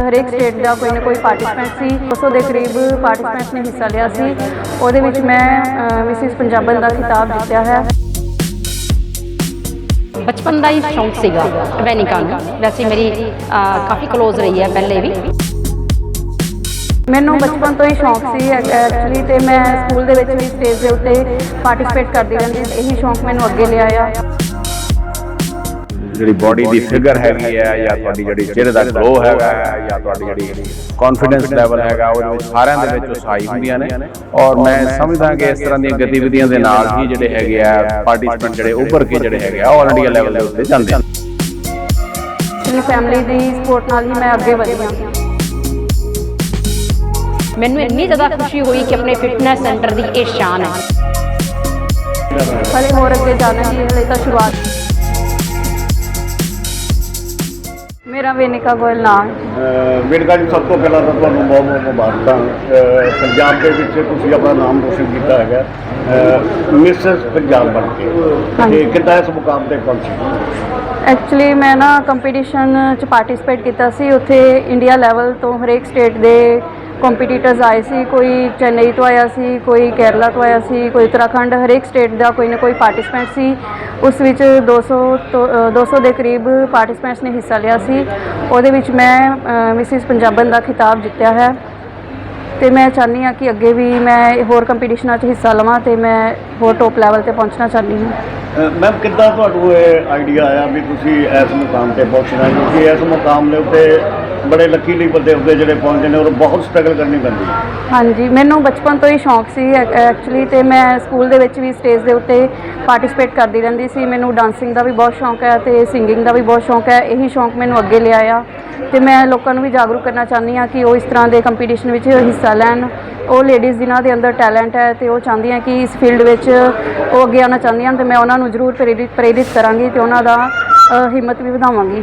ਹਰੇਕ ਸਟੇਟ ਦਾ ਕੋਈ ਨਾ ਕੋਈ ਪਾਰਟਿਸਪੈਂਟ ਸੀ। 200 ਦੇ ਕਰੀਬ ਪਾਰਟਿਸਪੈਂਟਸ ਨੇ ਹਿੱਸਾ ਲਿਆ ਸੀ। ਉਹਦੇ ਵਿੱਚ ਮੈਂ ਮਿਸਿਸ ਪੰਜਾਬਨ ਦਾ ਖਿਤਾਬ ਜਿੱਤਿਆ ਹੈ। ਬਚਪਨ ਦਾ ਹੀ ਸ਼ੌਂਕ ਸੀਗਾ ਵੈਨਿਕਾ ਨੂੰ। ਵੈਸੇ ਮੇਰੀ ਕਾਫੀ ক্লোਜ਼ ਰਹੀ ਹੈ ਪਹਿਲੇ ਵੀ। ਮੈਨੂੰ ਬਚਪਨ ਤੋਂ ਹੀ ਸ਼ੌਂਕ ਸੀ ਐਕਚੁਅਲੀ ਤੇ ਮੈਂ ਸਕੂਲ ਦੇ ਵਿੱਚ ਵੀ ਸਟੇਜ ਦੇ ਉੱਤੇ ਪਾਰਟਿਸਿਪੇਟ ਕਰਦੀ ਰਹਿੰਦੀ ਇਹੀ ਸ਼ੌਂਕ ਮੈਨੂੰ ਅੱਗੇ ਲਿਆਇਆ। ਜਿਹੜੀ ਬਾਡੀ ਦੀ ਫਿਗਰ ਹੈਗੀ ਹੈ ਜਾਂ ਤੁਹਾਡੀ ਜਿਹੜੀ ਚਿਹਰੇ ਦਾ ਗਲੋ ਹੈਗਾ ਹੈ, ਜਾਂ ਤੁਹਾਡੀ ਜਿਹੜੀ ਕੌਨਫੀਡੈਂਸ ਲੈਵਲ ਹੈਗਾ ਉਹਦੇ ਵਿੱਚ ਸਾਰਿਆਂ ਦੇ ਵਿੱਚ ਉਸਾਈ ਹੁੰਦੀਆਂ ਨੇ। ਔਰ ਮੈਂ ਸਮਝਦਾ ਕਿ ਇਸ ਤਰ੍ਹਾਂ ਦੀਆਂ ਗਤੀਵਿਧੀਆਂ ਦੇ ਨਾਲ ਹੀ ਜਿਹੜੇ ਹੈਗੇ ਆ ਪਾਰਟਿਸਪੈਂਟ ਜਿਹੜੇ ਉੱਭਰ ਕੇ ਜਿਹੜੇ ਹੈਗੇ ਆ ਆਲ ਇੰਡੀਆ ਲੈਵਲ ਦੇ ਉੱਤੇ ਜਾਂਦੇ ਹਨ ਆਪਣੀ ਫੈਮਿਲੀ ਦੀ ਸਪੋਰਟ ਨਾਲ ਹੀ ਮੈਂ ਅੱਗੇ ਵਧੀ ਹਾਂ। ਮੈਨੂੰ ਇੰਨੀ ਜ਼ਿਆਦਾ ਖੁਸ਼ੀ ਹੋਈ ਕਿ ਆਪਣੇ ਫਿਟਨੈਸ ਸੈਂਟਰ ਦੀ ਇਹ ਸ਼ਾਨ ਹੈ। ਹਲੇ ਹੋਰ ਅੱਗੇ ਜਾਣਾ ਜੀ ਹਲੇ ਤਾਂ ਸ਼ੁਰੂਆਤ ਮੇਰਾ ਵੇਨਿਕਾ ਗੋਇਲ ਨਾਮ। ਹੈ ਅਹ ਜੀ ਸਭ ਤੋਂ ਪਹਿਲਾਂ ਤਾਂ ਤੁਹਾਨੂੰ ਬਹੁਤ ਬਹੁਤ ਮੁਬਾਰਕਾਂ। ਅਹ ਪੰਜਾਬ ਦੇ ਵਿੱਚ ਤੁਸੀਂ ਆਪਣਾ ਨਾਮ ਰੋਸ਼ਨ ਕੀਤਾ ਹੈਗਾ। ਮਿਸਸ ਪੰਜਾਬ ਬਣ ਕੇ। ਹਾਂਜੀ। ਤੇ ਕਿੱਦਾਂ ਇਸ ਮੁਕਾਮ ਤੇ ਪਹੁੰਚੇ? ਐਕਚੁਅਲੀ ਮੈਂ ਨਾ ਕੰਪੀਟੀਸ਼ਨ ਚ ਪਾਰਟਿਸਿਪੇਟ ਕੀਤਾ ਸੀ। ਉੱਥੇ ਇੰਡੀਆ ਲੈਵਲ ਤੋਂ ਹਰੇਕ ਸਟੇਟ ਦੇ ਕੰਪੀਟੀਟਰਸ ਆਏ ਸੀ ਕੋਈ ਚੇਨਈ ਤੋਂ ਆਇਆ ਸੀ ਕੋਈ ਕੇਰਲਾ ਤੋਂ ਆਇਆ ਸੀ ਕੋਈ ਉੱਤਰਾਖੰਡ ਹਰੇਕ ਸਟੇਟ ਦਾ ਕੋਈ ਨਾ ਕੋਈ ਪਾਰਟਿਸਿਪੈਂਟ ਸੀ। ਉਸ ਵਿੱਚ 200 ਤੋਂ ਅ, 200 ਦੇ ਕਰੀਬ ਪਾਰਟਿਸਿਪੈਂਟਸ ਨੇ ਹਿੱਸਾ ਲਿਆ ਸੀ। ਉਹਦੇ ਵਿੱਚ ਮੈਂ ਮਿਸਿਸ ਪੰਜਾਬਨ ਦਾ ਖਿਤਾਬ ਜਿੱਤਿਆ ਹੈ। ਤੇ ਮੈਂ ਚਾਹੁੰਦੀ ਹਾਂ ਕਿ ਅੱਗੇ ਵੀ ਮੈਂ ਹੋਰ ਕੰਪੀਟੀਸ਼ਨਾਂ 'ਚ ਹਿੱਸਾ ਲਵਾਂ ਤੇ ਮੈਂ ਹੋਰ ਟੌਪ ਲੈਵਲ ਤੇ ਪਹੁੰਚਣਾ ਚਾਹੁੰਦੀ ਹਾਂ। ਮੈਮ ਕਿੱਦਾਂ ਤੁਹਾਨੂੰ ਇਹ ਆਈਡੀਆ ਆਇਆ ਵੀ ਤੁਸੀਂ ਇਸ ਮੁਕਾਮ ਤੇ ਪਹੁੰਚਣਾ ਕਿਉਂਕਿ ਇਸ ਮੁਕਾਮ ਦੇ ਉੱਤੇ ਬੜੇ ਲੱਕੀ ਲਈ ਬੰਦੇ ਹੁੰਦੇ ਜਿਹੜੇ ਪਹੁੰਚਦੇ ਨੇ ਔਰ ਬਹੁਤ ਸਟਰਗਲ ਕਰਨੀ ਪੈਂਦੀ ਹੈ। ਹਾਂਜੀ, ਮੈਨੂੰ ਬਚਪਨ ਤੋਂ ਹੀ ਸ਼ੌਂਕ ਸੀ ਐਕਚੁਅਲੀ ਤੇ ਮੈਂ ਸਕੂਲ ਦੇ ਵਿੱਚ ਵੀ ਸਟੇਜ ਦੇ ਉੱਤੇ ਪਾਰਟਿਸਿਪੇਟ ਕਰਦੀ ਰਹਿੰਦੀ ਸੀ। ਮੈਨੂੰ ਡਾਂਸਿੰਗ ਦਾ ਵੀ ਬਹੁਤ ਸ਼ੌਂਕ ਹੈ ਤੇ ਸਿੰਗਿੰਗ ਦਾ ਵੀ ਬਹੁਤ ਸ਼ੌਂਕ ਹੈ। ਇਹੀ ਸ਼ੌਂਕ ਮੈਨੂੰ ਅੱਗੇ ਲਿਆਇਆ। ਤੇ ਮੈਂ ਲੋਕਾਂ ਨੂੰ ਵੀ ਜਾਗਰੂਕ ਕਰਨਾ ਚਾਹੁੰਦੀ ਹਾਂ ਕਿ ਉਹ ਇਸ ਤਰ੍ਹਾਂ ਦੇ ਕੰਪੀਟੀਸ਼ਨ ਵਿੱਚ ਹਿੱਸਾ ਲੈਣ। ਉਹ ਲੇਡੀਜ਼ ਜਿਨ੍ਹਾਂ ਦੇ ਅੰਦਰ ਟੈਲੈਂਟ ਹੈ ਤੇ ਉਹ ਚਾਹੁੰਦੀਆਂ ਕਿ ਇਸ ਫੀਲਡ ਵਿੱਚ ਉਹ ਅੱਗੇ ਆਉਣਾ ਚਾਹੁੰਦੀਆਂ ਤੇ ਮੈਂ ਉਹਨਾਂ ਨੂੰ ਜ਼ਰੂਰ ਪ੍ਰੇਰਿਤ ਪ੍ਰੇਰਿਤ ਕਰਾਂਗੀ ਤੇ ਉਹਨਾਂ ਦਾ ਅ, ਹਿੰਮਤ ਵੀ ਵਧਾਵਾਂਗੀ।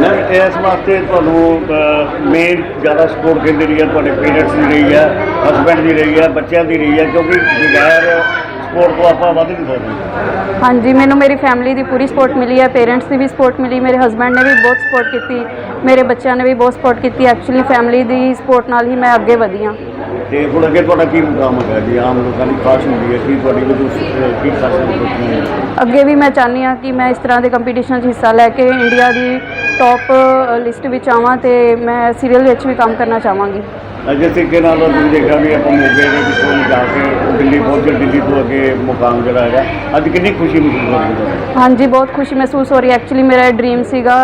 ਮੈਮ ਇਸ ਵਾਸਤੇ ਤੁਹਾਨੂੰ ਮੇਨ ਜ਼ਿਆਦਾ ਸਪੋਰਟ ਕਿੰਦੀ ਰਹੀ ਹੈ ਤੁਹਾਡੇ ਪੇਰੈਂਟਸ ਦੀ ਰਹੀ ਹੈ ਹਸਬੈਂਡ ਦੀ ਰਹੀ ਹੈ ਬੱਚਿਆਂ ਦੀ ਰਹੀ ਹੈ ਕਿਉਂਕਿ ਬਗੈਰ ਸਪੋਰਟ ਤੋਂ ਆਪਾਂ ਵੱਧ ਨਹੀਂ ਸਕਦੇ। ਹਾਂਜੀ ਮੈਨੂੰ ਮੇਰੀ ਫੈਮਿਲੀ ਦੀ ਪੂਰੀ ਸਪੋਰਟ ਮਿਲੀ ਹੈ ਪੇਰੈਂਟਸ ਦੀ ਵੀ ਸਪੋਰਟ ਮਿਲੀ ਮੇਰੇ ਹਸਬੰਡ ਨੇ ਵੀ ਬਹੁਤ ਸਪੋਰਟ ਕੀਤੀ ਮੇਰੇ ਬੱਚਿਆਂ ਨੇ ਵੀ ਬਹੁਤ ਸਪੋਰਟ ਕੀਤੀ ਐਕਚੁਅਲੀ ਫੈਮਿਲੀ ਦੀ ਸਪੋਰਟ ਨਾਲ ਹੀ ਮੈਂ ਅੱਗੇ ਵਧੀ ਹਾਂ। ਤੇ ਹੁਣ ਅੱਗੇ ਤੁਹਾਡਾ ਕੀ ਮੁਕਾਮ ਹੈਗਾ ਜੀ? ਆਮ ਲੋਕਾਂ ਦੀ ਖਾਸ ਹੁੰਦੀ ਹੈ ਕਿ ਤੁਹਾਡੀ ਵੀ ਤੁਸੀਂ ਅਹ, ਕੀ ਖਾਸ ਹੁੰਦੀ ਹੈ? ਅੱਗੇ ਵੀ ਮੈਂ ਚਾਹੁੰਦੀ ਹਾਂ ਕਿ ਮੈਂ ਇਸ ਤਰ੍ਹਾਂ ਦੇ ਕੰਪੀਟੀਸ਼ਨ 'ਚ ਹਿੱਸਾ ਲੈ ਕੇ ਇੰਡੀਆ ਦੀ ਟੌਪ ਲਿਸਟ ਵਿੱਚ ਆਵਾਂ ਤੇ ਮੈਂ ਸੀਰੀਅਲ ਵਿੱਚ ਵੀ ਕੰਮ ਕਰਨਾ ਚਾਹਾਂਗੀ। ਅਜੇ ਤਰੀਕੇ ਨਾਲ ਤੁਸੀਂ ਦੇਖਿਆ ਵੀ ਆਪਾਂ ਮੋਗੇ ਦੇ ਵਿੱਚੋਂ ਜਾ ਕੇ ਦਿੱਲੀ ਪਹੁੰਚੇ ਦਿੱਲੀ ਤੋਂ ਅੱਗੇ ਮੁਕਾਮ ਜਿਹੜਾ ਹੈਗਾ ਅੱਜ ਕਿੰਨੀ ਖੁਸ਼ੀ ਮਹਿਸੂਸ ਹੋ ਰਹੀ ਹੈ? ਹਾਂਜੀ ਬਹੁਤ ਖੁਸ਼ੀ ਮਹਿਸੂਸ ਹੋ ਰਹੀ ਹੈ। ਐਕਚੁਅਲੀ ਮੇਰਾ ਡ੍ਰੀਮ ਸੀਗਾ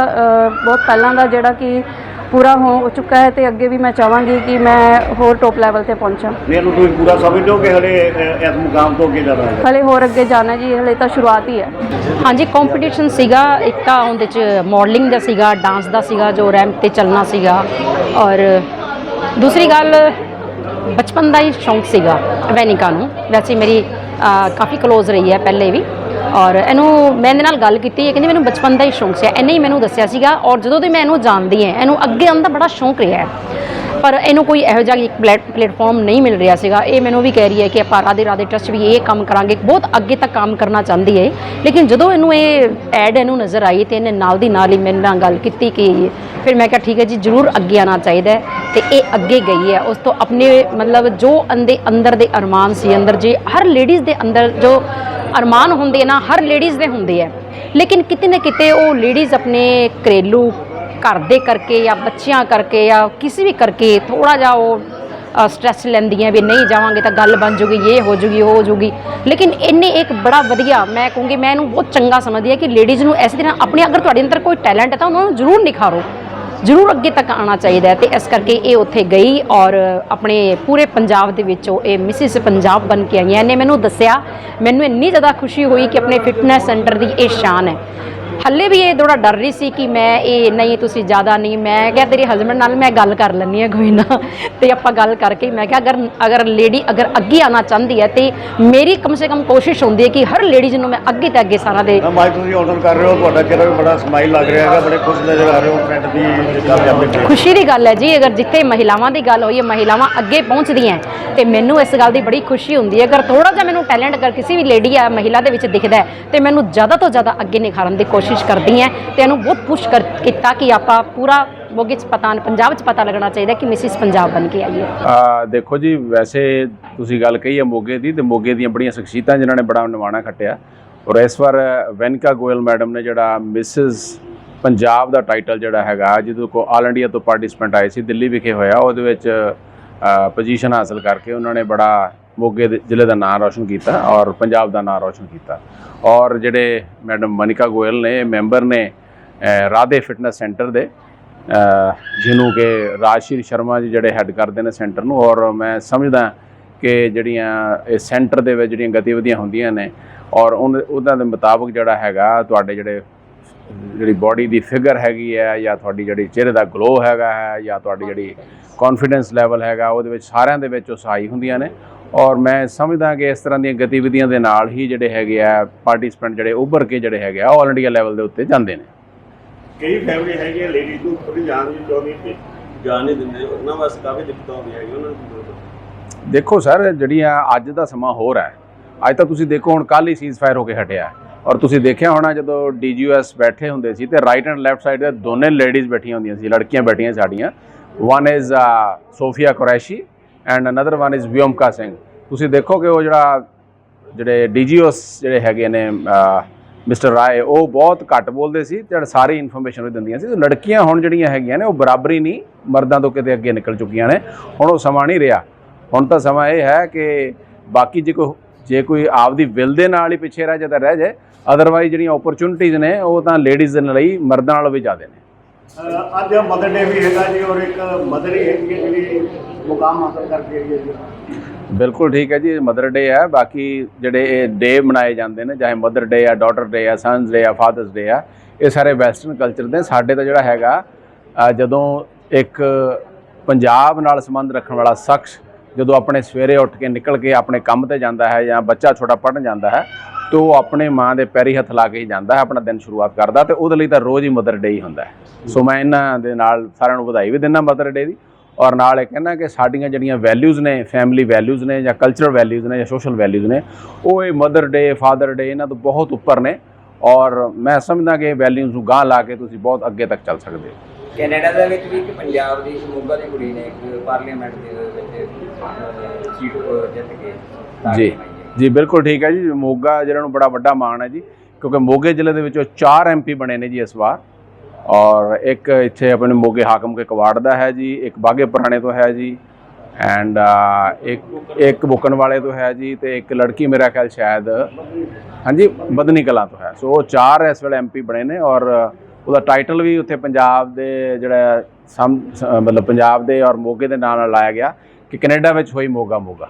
ਬਹੁਤ ਪਹਿਲਾਂ ਦਾ ਜਿਹੜਾ ਕਿ ਪੂਰਾ ਹੋ ਚੁੱਕਾ ਹੈ ਤੇ ਅੱਗੇ ਵੀ ਮੈਂ ਚਾਹਾਂਗੀ ਕਿ ਮੈਂ ਹੋਰ ਟੌਪ ਲੈਵਲ ਤੇ ਪਹੁੰਚਾਂ। ਨਹੀਂ ਇਹਨੂੰ ਤੁਸੀਂ ਪੂਰਾ ਸਮਝਦੇ ਹੋ ਕਿ ਹਲੇ ਇਸ ਮੁਕਾਮ ਤੋਂ ਅੱਗੇ ਜਾਣਾ ਹੈ। ਹਲੇ ਹੋਰ ਅੱਗੇ ਜਾਣਾ ਜੀ ਹਲੇ ਤਾਂ ਸ਼ੁਰੂਆਤ ਹੀ ਹੈ। ਹਾਂਜੀ ਕੰਪੀਟੀਸ਼ਨ ਸੀਗਾ ਇੱਕ ਤਾਂ ਉਹਦੇ ਚ ਮਾਡਲਿੰਗ ਦਾ ਸੀਗਾ ਡਾਂਸ ਦਾ ਸੀਗਾ ਜੋ ਰੈਂਪ ਤੇ ਚੱਲਣਾ ਸੀਗਾ। ਔਰ ਦੂਸਰੀ ਗੱਲ ਬਚਪਨ ਦਾ ਹੀ ਸ਼ੌਂਕ ਸੀਗਾ ਵੈਨਿਕਾ ਨੂੰ। ਵੈਸੇ ਮੇਰੀ ਕਾਫੀ ক্লোਜ਼ ਰਹੀ ਹੈ ਪਹਿਲੇ ਵੀ। ਔਰ ਇਹਨੂੰ ਮੈਂ ਇਹਦੇ ਨਾਲ ਗੱਲ ਕੀਤੀ, ਇਹ ਕਹਿੰਦੀ ਮੈਨੂੰ ਬਚਪਨ ਦਾ ਹੀ ਸ਼ੌਂਕ ਸੀ। ਇਹਨੇ ਹੀ ਮੈਨੂੰ ਦੱਸਿਆ ਸੀਗਾ ਔਰ ਜਦੋਂ ਦੀ ਮੈਂ ਇਹਨੂੰ ਜਾਣਦੀ ਹਾਂ, ਇਹਨੂੰ ਅੱਗੇ ਆਉਣ ਦਾ ਬੜਾ ਸ਼ੌਂਕ ਰਿਹਾ ਹੈ। ਪਰ ਇਹਨੂੰ ਕੋਈ ਇਹੋ ਜਿਹਾ ਇੱਕ ਪਲੇਟ- ਪਲੇਟਫਾਰਮ ਨਹੀਂ ਮਿਲ ਰਿਹਾ ਸੀਗਾ। ਇਹ ਮੈਨੂੰ ਵੀ ਕਹਿ ਰਹੀ ਹੈ ਕਿ ਆਪਾਂ ਰਾਧੇ ਰਾਧੇ ਟਰਸਟ ਵੀ ਇਹ ਕੰਮ ਕਰਾਂਗੇ। ਬਹੁਤ ਅੱਗੇ ਤੱਕ ਕੰਮ ਕਰਨਾ ਚਾਹੁੰਦੀ ਹੈ ਲੇਕਿਨ ਜਦੋਂ ਇਹਨੂੰ ਇਹ ਐਡ ਇਹਨੂੰ ਨਜ਼ਰ ਆਈ ਤੇ ਇਹਨੇ ਨਾਲ ਦੀ ਨਾਲ ਹੀ ਮੇਰੇ ਨਾਲ ਗੱਲ ਕੀਤੀ ਕਿ ਫਿਰ ਮੈਂ ਕਿਹਾ, ਠੀਕ ਹੈ ਜੀ, ਜ਼ਰੂਰ ਅੱਗੇ ਆਉਣਾ ਚਾਹੀਦਾ ਹੈ। ਤੇ ਇਹ ਅੱਗੇ ਗਈ ਹੈ। ਉਸ ਤੋਂ ਆਪਣੇ ਮਤਲਬ ਜੋ ਅੰਦੇ ਅੰਦਰ ਦੇ ਅਰਮਾਨ ਸੀ, ਅੰਦਰ ਜੇ ਹਰ ਲੇਡੀਜ਼ ਦੇ ਅੰਦਰ ਜੋ ਅਰਮਾਨ ਹੁੰਦੇ ਨਾ, ਹਰ ਲੇਡੀਜ਼ ਦੇ ਹੁੰਦੇ ਆ ਲੇਕਿਨ ਕਿਤੇ ਨਾ ਕਿਤੇ ਉਹ ਲੇਡੀਜ਼ ਆਪਣੇ ਘਰੇਲੂ ਘਰ ਦੇ ਕਰਕੇ ਜਾਂ ਬੱਚਿਆਂ ਕਰਕੇ ਜਾਂ ਕਿਸੇ ਵੀ ਕਰਕੇ ਥੋੜਾ ਜਿਹਾ ਉਹ ਸਟ੍ਰੈਸ ਲੈਂਦੀਆਂ ਵੀ ਨਹੀਂ ਜਾਵਾਂਗੇ ਤਾਂ ਗੱਲ ਬਣ ਜੂਗੀ, ਇਹ ਹੋ ਜੂਗੀ, ਉਹ ਹੋ ਜੂਗੀ। ਲੇਕਿਨ ਇਹਨੇ ਇੱਕ ਬੜਾ ਵਧੀਆ ਮੈਂ ਕਹੂੰਗੀ, ਮੈਂ ਇਹਨੂੰ ਬਹੁਤ ਚੰਗਾ ਸਮਝਦੀ ਹਾਂ ਕਿ ਲੇਡੀਜ਼ ਨੂੰ ਇਸ ਤਰ੍ਹਾਂ ਆਪਣੇ ਅਗਰ ਤੁਹਾਡੇ ਅੰਦਰ ਕੋਈ ਟੈਲੈਂਟ ਹੈ ਤਾਂ ਉਹਨਾਂ ਨੂੰ ਜ਼ਰੂਰ ਨਿਖਾਰੋ। ਜ਼ਰੂਰ ਅੱਗੇ ਤੱਕ ਆਉਣਾ ਚਾਹੀਦਾ ਹੈ ਤੇ ਇਸ ਕਰਕੇ ਇਹ ਉੱਥੇ ਗਈ ਔਰ ਆਪਣੇ ਪੂਰੇ ਪੰਜਾਬ ਦੇ ਵਿੱਚੋਂ ਇਹ ਮਿਸਿਸ ਪੰਜਾਬ ਬਣ ਕੇ ਆਈਆਂ ਇਹਨੇ ਮੈਨੂੰ ਦੱਸਿਆ, ਮੈਨੂੰ ਇੰਨੀ ਜ਼ਿਆਦਾ ਖੁਸ਼ੀ ਹੋਈ ਕਿ ਆਪਣੇ ਫਿਟਨੈਸ ਸੈਂਟਰ ਦੀ ਇਹ ਸ਼ਾਨ ਹੈ। ਹੱਲੇ ਵੀ ਇਹ ਥੋੜਾ ਡਰ ਰਹੀ ਸੀ ਕਿ ਮੈਂ ਇਹ ਨਹੀਂ ਤੁਸੀਂ ਜ਼ਿਆਦਾ ਨਹੀਂ। ਮੈਂ ਕਿਹਾ ਤੇਰੇ ਹਸਬੰਡ ਨਾਲ ਮੈਂ ਗੱਲ ਕਰ ਲੈਂਦੀ ਹਾਂ ਕੋਈ ਨਾ। ਤੇ ਆਪਾਂ ਗੱਲ ਕਰਕੇ ਮੈਂ ਕਿਹਾ ਅਗਰ ਅਗਰ ਲੇਡੀ ਅਗਰ ਅੱਗੇ ਆਉਣਾ ਚਾਹੁੰਦੀ ਹੈ ਤੇ ਮੇਰੀ ਕਮ ਸੇ ਕਮ ਕੋਸ਼ਿਸ਼ ਹੁੰਦੀ ਹੈ ਕਿ ਹਰ ਲੇਡੀ ਨੂੰ ਮੈਂ ਅੱਗੇ ਤੇ ਅੱਗੇ ਸਾਰਾ ਦੇ ਅੱਜ ਤੁਸੀਂ ਆਰਡਰ ਕਰ ਰਹੇ ਹੋ ਤੁਹਾਡਾ ਚਿਹਰਾ ਵੀ ਬੜਾ ਸਮਾਈਲ ਲੱਗ ਰਿਹਾ ਹੈਗਾ ਬੜੇ ਖੁਸ਼ ਨਜ਼ਰ ਆ ਰਹੇ ਹੋ ਫਰੈਂਡ ਦੀ ਕਾਮਯਾਬੀ ਤੇ ਖੁਸ਼ੀ ਦੀ ਗੱਲ ਹੈ ਜੀ ਅਗਰ ਜਿੱਥੇ ਮਹਿਲਾਵਾਂ ਦੀ ਗੱਲ ਹੋਈ ਹੈ ਮਹਿਲਾਵਾਂ ਅੱਗੇ ਪਹੁੰਚਦੀਆਂ ਤੇ ਮੈਨੂੰ ਇਸ ਗੱਲ ਦੀ ਬੜੀ ਖੁਸ਼ੀ ਹੁੰਦੀ ਹੈ। ਅਗਰ ਥੋੜਾ ਜਿਹਾ ਮੈਨੂੰ ਟੈਲੈਂਟ ਅਗਰ ਕਿਸੇ ਵੀ ਲੇਡੀ ਆ ਮਹਿਲਾ ਦੇ ਵਿੱਚ ਦਿਖਦਾ ਹੈ ਤੇ ਮੈਨੂੰ ਜ਼ਿਆਦਾ ਤੋਂ ਜ਼ਿਆਦਾ ਅੱਗੇ ਨਿਖਾਰਨ ਦੀ ਕੋਸ਼ਿਸ਼ ਕੋਸ਼ਿਸ਼ ਕਰਦੀ ਹੈ ਤੇ ਇਹਨੂੰ ਬਹੁਤ ਪੁਸ਼ ਕਰ ਕੀਤਾ ਕਿ ਆਪਾਂ ਪੂਰਾ ਮੋਗੇ 'ਚ ਪਤਾ ਪੰਜਾਬ 'ਚ ਪਤਾ ਲੱਗਣਾ ਚਾਹੀਦਾ ਕਿ ਮਿਸਿਸ ਪੰਜਾਬ ਬਣ ਕੇ ਆਈ ਹੈ। ਦੇਖੋ ਜੀ, ਵੈਸੇ ਤੁਸੀਂ ਗੱਲ ਕਹੀ ਹੈ ਮੋਗੇ ਦੀ ਤੇ ਮੋਗੇ ਦੀਆਂ ਬੜੀਆਂ ਸ਼ਖਸੀਅਤਾਂ ਜਿਨ੍ਹਾਂ ਨੇ ਬੜਾ ਨਿਵਾਣਾ ਖੱਟਿਆ। ਔਰ ਇਸ ਵਾਰ ਵੈਨਕਾ ਗੋਇਲ ਮੈਡਮ ਨੇ ਜਿਹੜਾ ਮਿਸਿਸ ਪੰਜਾਬ ਦਾ ਟਾਈਟਲ ਜਿਹੜਾ ਹੈਗਾ, ਜਿਹਦੇ ਕੋ ਆਲ ਇੰਡੀਆ ਤੋਂ ਪਾਰਟਿਸਪੈਂਟ ਆਏ ਸੀ, ਦਿੱਲੀ ਵਿਖੇ ਹੋਇਆ, ਉਹਦੇ ਵਿੱਚ ਪੋਜੀਸ਼ਨ ਹਾਸਲ ਕਰਕੇ ਉਹਨਾਂ ਨੇ ਬੜਾ ਮੋਗੇ ਦੇ ਜ਼ਿਲ੍ਹੇ ਦਾ ਨਾਮ ਰੌਸ਼ਨ ਕੀਤਾ ਔਰ ਪੰਜਾਬ ਦਾ ਨਾਮ ਰੌਸ਼ਨ ਕੀਤਾ। ਔਰ ਜਿਹੜੇ ਮੈਡਮ ਮਨਿਕਾ ਗੋਇਲ ਨੇ ਮੈਂਬਰ ਨੇ ਅ, ਰਾਧੇ ਫਿਟਨੈਸ ਸੈਂਟਰ ਦੇ ਜਿਹਨੂੰ ਕਿ ਰਾਜਸ਼ੀਰ ਸ਼ਰਮਾ ਜੀ ਜਿਹੜੇ ਹੈੱਡ ਕਰਦੇ ਨੇ ਸੈਂਟਰ ਨੂੰ। ਔਰ ਮੈਂ ਸਮਝਦਾ ਕਿ ਜਿਹੜੀਆਂ ਇਹ ਸੈਂਟਰ ਦੇ ਵਿੱਚ ਜਿਹੜੀਆਂ ਗਤੀਵਿਧੀਆਂ ਹੁੰਦੀਆਂ ਨੇ ਔਰ ਉਨ- ਉਹਨਾਂ ਦੇ ਮੁਤਾਬਕ ਜਿਹੜਾ ਹੈਗਾ ਤੁਹਾਡੇ ਜਿਹੜੇ ਜਿਹੜੀ ਬਾਡੀ ਦੀ ਫਿਗਰ ਹੈਗੀ ਹੈ ਜਾਂ ਤੁਹਾਡੀ ਜਿਹੜੀ ਚਿਹਰੇ ਦਾ ਗਲੋ ਹੈਗਾ ਹੈ ਜਾਂ ਤੁਹਾਡੀ ਜਿਹੜੀ ਕੌਨਫੀਡੈਂਸ ਲੈਵਲ ਹੈਗਾ ਉਹਦੇ ਵਿੱਚ ਸਾਰਿਆਂ ਦੇ ਵਿੱਚ ਉਹ ਸਹਾਈ ਹੁੰਦੀਆਂ ਨੇ। ਔਰ ਮੈਂ ਸਮਝਦਾ ਕਿ ਇਸ ਤਰ੍ਹਾਂ ਦੀਆਂ ਗਤੀਵਿਧੀਆਂ ਦੇ ਨਾਲ ਹੀ ਜਿਹੜੇ ਹੈਗੇ ਆ ਪਾਰਟਿਸਪੈਂਟ ਜਿਹੜੇ ਉੱਭਰ ਕੇ ਜਿਹੜੇ ਹੈਗੇ ਆ ਆਲ ਇੰਡੀਆ ਲੈਵਲ ਦੇ ਉੱਤੇ ਜਾਂਦੇ ਨੇ। ਕਈ ਫੈਮਿਲੀ ਹੈਗੀਆਂ ਲੇਡੀਜ਼ ਨੂੰ ਥੋੜੀ ਜਾਣ ਦੀ ਚਾਹੁੰਦੀ ਤੇ ਜਾਣ ਨਹੀਂ ਦਿੰਦੇ। ਉਹਨਾਂ ਵਾਸਤੇ ਕਾਫੀ ਦਿੱਕਤਾਂ ਆਉਂਦੀਆਂ ਹੈਗੀਆਂ ਉਹਨਾਂ ਨੂੰ ਦੇਖੋ ਸਰ ਜਿਹੜੀਆਂ ਅੱਜ ਦਾ ਸਮਾਂ ਹੋਰ ਹੈ ਅੱਜ ਤਾਂ ਤੁਸੀਂ ਦੇਖੋ ਹੁਣ ਕੱਲ ਹੀ ਸੀਜ਼ਫਾਇਰ ਹੋ ਕੇ ਹਟਿਆ ਔਰ ਤੁਸੀਂ ਦੇਖਿਆ ਹੋਣਾ ਜਦੋਂ ਡੀਜੀਐਸ ਬੈਠੇ ਹੁੰਦੇ ਸੀ ਤੇ ਰਾਈਟ ਐਂਡ ਲੈਫਟ ਸਾਈਡ ਦੇ ਦੋਨੇ ਲੇਡੀਜ਼ ਬੈਠੀਆਂ ਹੁੰਦੀਆਂ ਸੀ ਲੜਕੀਆਂ ਬੈਠੀਆਂ ਸਾਡੀਆਂ। One is Sofiya Qureshi and another one is Vyomika Singh ਤੁਸੀਂ ਦੇਖੋ ਕਿ ਉਹ ਜਿਹੜਾ ਜਿਹੜੇ ਡੀਜੀਓਸ ਜਿਹੜੇ ਹੈਗੇ ਨੇ ਮਿਸਟਰ ਰਾਏ ਉਹ ਬਹੁਤ ਘੱਟ ਬੋਲਦੇ ਸੀ ਤੇ ਸਾਰੀ ਇਨਫੋਰਮੇਸ਼ਨ ਉਹ ਦਿੰਦੀਆਂ ਸੀ। ਤੇ ਲੜਕੀਆਂ ਹੁਣ ਜਿਹੜੀਆਂ ਹੈਗੀਆਂ ਨੇ, ਉਹ ਬਰਾਬਰੀ ਨਹੀਂ, ਮਰਦਾਂ ਤੋਂ ਕਿਤੇ ਅੱਗੇ ਨਿਕਲ ਚੁੱਕੀਆਂ ਨੇ। ਹੁਣ ਉਹ ਸਮਾਂ ਨਹੀਂ ਰਿਹਾ। ਹੁਣ ਤਾਂ ਸਮਾਂ ਇਹ ਹੈ ਕਿ ਬਾਕੀ ਜੇ ਕੋਈ ਜੇ ਕੋਈ ਆਪਦੀ ਵਿਲ ਦੇ ਨਾਲ ਹੀ ਪਿੱਛੇ ਰਹਿ ਜਾਏ ਤਾਂ ਰਹਿ ਜਾਏ ਅਦਰਵਾਈਜ਼ ਜਿਹੜੀਆਂ ਓਪਰਚੁਨਿਟੀਜ਼ ਨੇ, ਉਹ ਤਾਂ ਲੇਡੀਜ਼ ਦੇ ਲਈ ਮਰਦਾਂ ਨਾਲੋਂ ਵੀ ਜ਼ਿਆਦਾ ਨੇ। ਅੱਜ ਮਦਰ ਡੇ ਵੀ ਹੈਗਾ ਜੀ, ਔਰ ਇੱਕ ਮਦਰ ਹੈਗੀ ਜਿਹੜੀ ਮੁਕਾਮ ਹਾਸਲ ਕਰਕੇ ਆਈ ਹੈ ਜੀ ਬਿਲਕੁਲ ਠੀਕ ਹੈ ਜੀ ਮਦਰ ਡੇ ਹੈ। ਬਾਕੀ ਜਿਹੜੇ ਇਹ ਡੇ ਮਨਾਏ ਜਾਂਦੇ ਨੇ, ਚਾਹੇ ਮਦਰ ਡੇ ਆ ਡਾਟਰ ਡੇ ਆ ਸਨਸ ਡੇ ਆ ਫਾਦਰਸ ਡੇ ਆ, ਇਹ ਸਾਰੇ ਵੈਸਟਰਨ ਕਲਚਰ ਦੇ ਸਾਡੇ ਤਾਂ ਜਿਹੜਾ ਹੈਗਾ ਜਦੋਂ ਇੱਕ ਪੰਜਾਬ ਨਾਲ ਸੰਬੰਧ ਰੱਖਣ ਵਾਲਾ ਸ਼ਖਸ ਜਦੋਂ ਆਪਣੇ ਸਵੇਰੇ ਉੱਠ ਕੇ ਨਿਕਲ ਕੇ ਆਪਣੇ ਕੰਮ ਤੇ ਜਾਂਦਾ ਹੈ ਜਾਂ ਬੱਚਾ ਛੋਟਾ ਪੜ੍ਹਨ ਜਾਂਦਾ ਹੈ, ਤੇ ਉਹ ਆਪਣੇ ਮਾਂ ਦੇ ਪੈਰੀ ਹੱਥ ਲਾ ਕੇ ਹੀ ਜਾਂਦਾ ਹੈ, ਆਪਣਾ ਦਿਨ ਸ਼ੁਰੂਆਤ ਕਰਦਾ ਤੇ ਉਹਦੇ ਲਈ ਤਾਂ ਰੋਜ਼ ਹੀ ਮਦਰ ਡੇ ਹੀ ਹੁੰਦਾ ਸੋ ਮੈਂ ਇਹਨਾਂ ਦੇ ਨਾਲ ਸਾਰਿਆਂ ਨੂੰ ਵਧਾਈ ਵੀ ਦਿੰਦਾ ਮਦਰ ਡੇ ਦੀ। ਔਰ ਨਾਲ ਇਹ ਕਹਿੰਦਾ ਕਿ ਸਾਡੀਆਂ ਜਿਹੜੀਆਂ ਵੈਲਿਊਜ਼ ਨੇ ਫੈਮਿਲੀ ਵੈਲਿਊਜ਼ ਨੇ ਜਾਂ ਕਲਚਰਲ ਵੈਲਿਊਜ਼ ਨੇ ਜਾਂ ਸੋਸ਼ਲ ਵੈਲਿਊਜ਼ ਨੇ ਉਹ ਇਹ ਮਦਰ ਡੇ ਫਾਦਰ ਡੇ ਇਹਨਾਂ ਤੋਂ ਬਹੁਤ ਉੱਪਰ ਨੇ ਔਰ ਮੈਂ ਸਮਝਦਾ ਕਿ ਇਹ ਵੈਲਿਊਜ਼ ਨੂੰ ਗਾਂਹ ਲਾ ਕੇ ਤੁਸੀਂ ਬਹੁਤ ਅੱਗੇ ਤੱਕ ਚੱਲ ਸਕਦੇ ਹੋ। ਕੈਨੇਡਾ ਦੇ ਵਿੱਚ ਵੀ ਇੱਕ ਪੰਜਾਬ ਦੀ ਮੋਗਾ ਦੀ ਕੁੜੀ ਨੇ ਇੱਕ ਪਾਰਲੀਮੈਂਟ ਦੇ ਵਿੱਚ ਸੀਟ ਜਿੱਤ ਕੇ ਜੀ। ਜੀ ਬਿਲਕੁਲ ਠੀਕ ਹੈ ਜੀ। ਮੋਗਾ ਜਿਹੜਾ ਨੂੰ ਬੜਾ ਵੱਡਾ ਮਾਣ ਹੈ ਜੀ ਕਿਉਂਕਿ ਮੋਗੇ ਜ਼ਿਲ੍ਹੇ ਦੇ ਵਿੱਚੋਂ 4 ਐਮਪੀ ਬਣੇ ਨੇ ਜੀ ਇਸ ਵਾਰ। ਔਰ ਇੱਕ ਇੱਥੇ ਆਪਣੇ ਮੋਗੇ ਹਾਕਮ ਕੇ ਕਵਾੜ ਦਾ ਹੈ ਜੀ, ਇੱਕ ਬਾਗੇ ਪੁਰਾਣੇ ਤੋਂ ਹੈ ਜੀ ਐਂਡ ਇੱਕ ਇੱਕ ਬੁਕਣ ਵਾਲੇ ਤੋਂ ਹੈ ਜੀ ਤੇ ਇੱਕ ਲੜਕੀ ਮੇਰਾ ਖਿਆਲ ਸ਼ਾਇਦ, ਹਾਂਜੀ ਬਦਨੀ ਕਲਾ ਤੋਂ ਹੈ। ਸੋ ਉਹ ਚਾਰ ਇਸ ਵੇਲੇ ਐਮਪੀ ਬਣੇ ਨੇ ਔਰ ਉਹਦਾ ਟਾਈਟਲ ਵੀ ਉੱਥੇ ਪੰਜਾਬ ਦੇ ਜਿਹੜਾ ਸਮ, ਸ- ਮਤਲਬ ਪੰਜਾਬ ਦੇ ਔਰ ਮੋਗੇ ਦੇ ਨਾਂ ਨਾਲ ਲਾਇਆ ਗਿਆ ਕਿ ਕੈਨੇਡਾ ਵਿੱਚ ਹੋਈ ਮੋਗਾ ਮੋਗਾ।